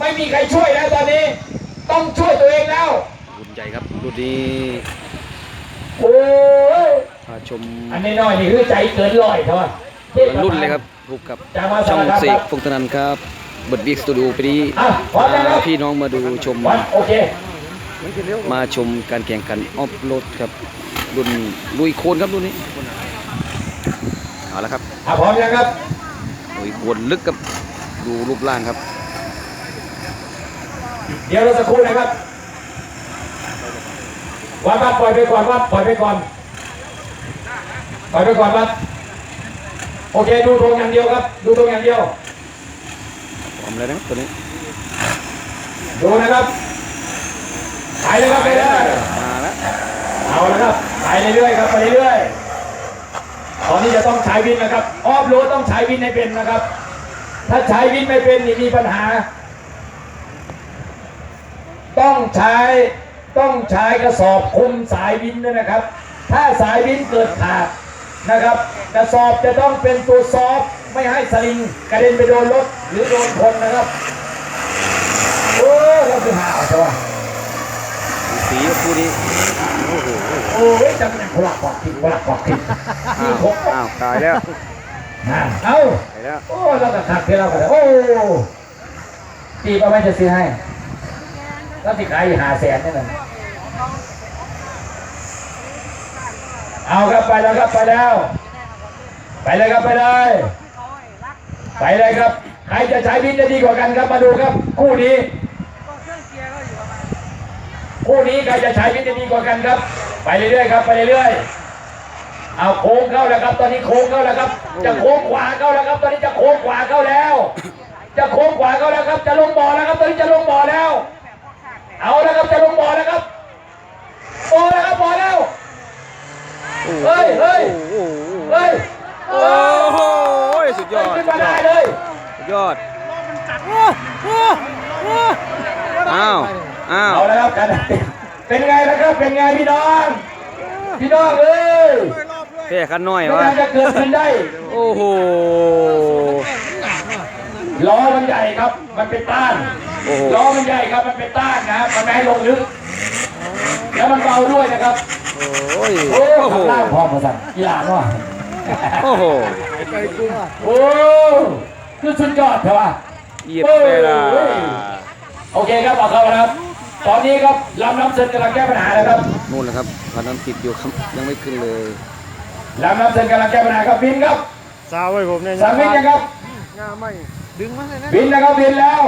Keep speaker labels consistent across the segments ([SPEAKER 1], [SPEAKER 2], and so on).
[SPEAKER 1] ไม่มีใครช่วยแล้วตอนนี้ ต้องช่วยตัวเองแล้ว
[SPEAKER 2] รุ่นใหญ่ครับรุ่นนี้
[SPEAKER 1] โอ้ย
[SPEAKER 2] พาชม
[SPEAKER 1] อันนี้น้อยนี่คือใจเกินร้อยเท่าไหร่
[SPEAKER 2] รุ่นเลยครับพบกับ
[SPEAKER 1] จากมา
[SPEAKER 2] ช่อง
[SPEAKER 1] สารคาม
[SPEAKER 2] เส
[SPEAKER 1] ครั
[SPEAKER 2] ก
[SPEAKER 1] บ
[SPEAKER 2] ฟงธนันครับเบิดบิ๊กสตูดิโอปีนี้
[SPEAKER 1] อะพร้อมแล้วครับ
[SPEAKER 2] พาพี่น้องมาดูชม
[SPEAKER 1] วันโอเค
[SPEAKER 2] มาชมการแข่งขันออฟโรดครับรุ่นลุยโคลนครับรุ่นนี้เอาละครับ
[SPEAKER 1] อะพร้อมยังครับ
[SPEAKER 2] ลุยโคลนลึกครับดูรูปร่างครับ
[SPEAKER 1] เดี๋ยวเราสักครู่นะครับวัดวัดปล่อยไปก่อนวัดปล่อยไปก่อนปล่อยไปก่อนวัดโอเคดูตรงอย่างเดียวครับ ดูตรงอย่างเดียว
[SPEAKER 2] พร้อมเลยนะครับตัวนี้
[SPEAKER 1] ดูนะครับไปเลยครับไปเลย
[SPEAKER 2] มาแล้ว
[SPEAKER 1] เอาละครับไปเรื่อยๆครับไปเรื่อยๆตอนนี้จะต้องใช้วินนะครับออฟโรดต้องใช้วินให้เป็นนะครับ ถ้าใช้วินไม่เป็นนี่มีปัญหา ต้องใช้ต้องใช้กระสอบคุมสายวินด้วยนะครับ ถ้าสายวินเกิดขาดนะครับ กระสอบจะต้องเป็นตัวซอฟต์ไม่ให้สลิงกระเด็นไปโดนรถหรือโดนคนนะครับโอ้เราจะหาเอาใช่ไหม
[SPEAKER 2] สีคู่นี้โอ้โห
[SPEAKER 1] โอ้ยจำเป็นคนละกอกทิ้งคนละกอกทิ้ง
[SPEAKER 2] อ้า
[SPEAKER 1] นี่
[SPEAKER 2] ว
[SPEAKER 1] ผม
[SPEAKER 2] อ้าวตายแล้ว
[SPEAKER 1] อ่าเอ้า
[SPEAKER 2] ตายแล้ว
[SPEAKER 1] โอ้เราก็ขัดที่เราก็ได้โอ้ตีป้าไม่จะซื้อให้ แล้วที่ขายหาแสนนี่น่ะเอาครับไปแล้วครับไปแล้ว ไปเลยครับไปเลยไปเลยครับ ใครจะใช้บินได้ดีกว่ากันครับมาดูครับ คู่นี้คู่นี้ใครจะใช้บินได้ดีกว่ากันครับ ไปเรื่อยๆครับ ไปเรื่อยๆเอาโค้งเข้าแล้วครับ ตอนนี้โค้งเข้าแล้วครับ จะโค้งขวาเข้าแล้วครับ ตอนนี้จะโค้งขวาเข้าแล้ว จะโค้งขวาเข้าแล้วครับ จะลงบ่อแล้วครับ ตอนนี้จะลงบ่อแล้ว เอาแล้วครับจะลงบ่อแล้วครับบ่อแล้วครับบ่อแล้ว
[SPEAKER 2] โอ้โห
[SPEAKER 1] เฮ้ยเฮ้ย
[SPEAKER 2] โอ้โห
[SPEAKER 1] เฮ้ย
[SPEAKER 2] โอ้โหสุดยอด
[SPEAKER 1] ขึ้นมาได้เลย
[SPEAKER 2] สุดยอดอ้าวอ้าว
[SPEAKER 1] เอาแล้วครับกันเป็นไงนะครับเป็นไงพี่น้องพี่น้องเอ้ย
[SPEAKER 2] เพ่ขันน้อย
[SPEAKER 1] ไม่
[SPEAKER 2] วะ
[SPEAKER 1] น่าจะเกิดขึ้นได้
[SPEAKER 2] โอ้โห
[SPEAKER 1] ล้อมันใหญ่ครับ มันเป็นต้าน
[SPEAKER 2] โอ้โห
[SPEAKER 1] ล้อมันใหญ่ครับมันเป็นต้านนะครับมันไม่ให้ลงลึกแล้วมันเบาด้วยนะครับ
[SPEAKER 2] โอ้ย
[SPEAKER 1] โอ้
[SPEAKER 2] โอ้
[SPEAKER 1] โห
[SPEAKER 2] โห
[SPEAKER 1] ล่างพร้อมมาสั่นกีฬาเนาะ
[SPEAKER 2] โอ้โห
[SPEAKER 1] โอ้คือสุดยอดเถอะวะ
[SPEAKER 2] เหยียบเวลา
[SPEAKER 1] โอเคครับออกเข้ามาครับ ตอนนี้ครับลำน้ำเซนกำลังแก้ปัญหาแล้วครับ
[SPEAKER 2] นู่นนะครับพันนั้นติดอยู่ครับยังไม่ขึ้นเลย
[SPEAKER 1] ลำน้ำเซนกำลังแก้ปัญหาครับบินครับ
[SPEAKER 3] สาวไว้ผมเนี่ย
[SPEAKER 1] สั่งบินยังครับ
[SPEAKER 3] งาไม่ดึงมาเลยนะ
[SPEAKER 1] บินนะครับบินแล้ว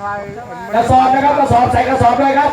[SPEAKER 3] ทาย
[SPEAKER 1] กระสอบนะครับกระสอบใส่กระสอบเลยครับ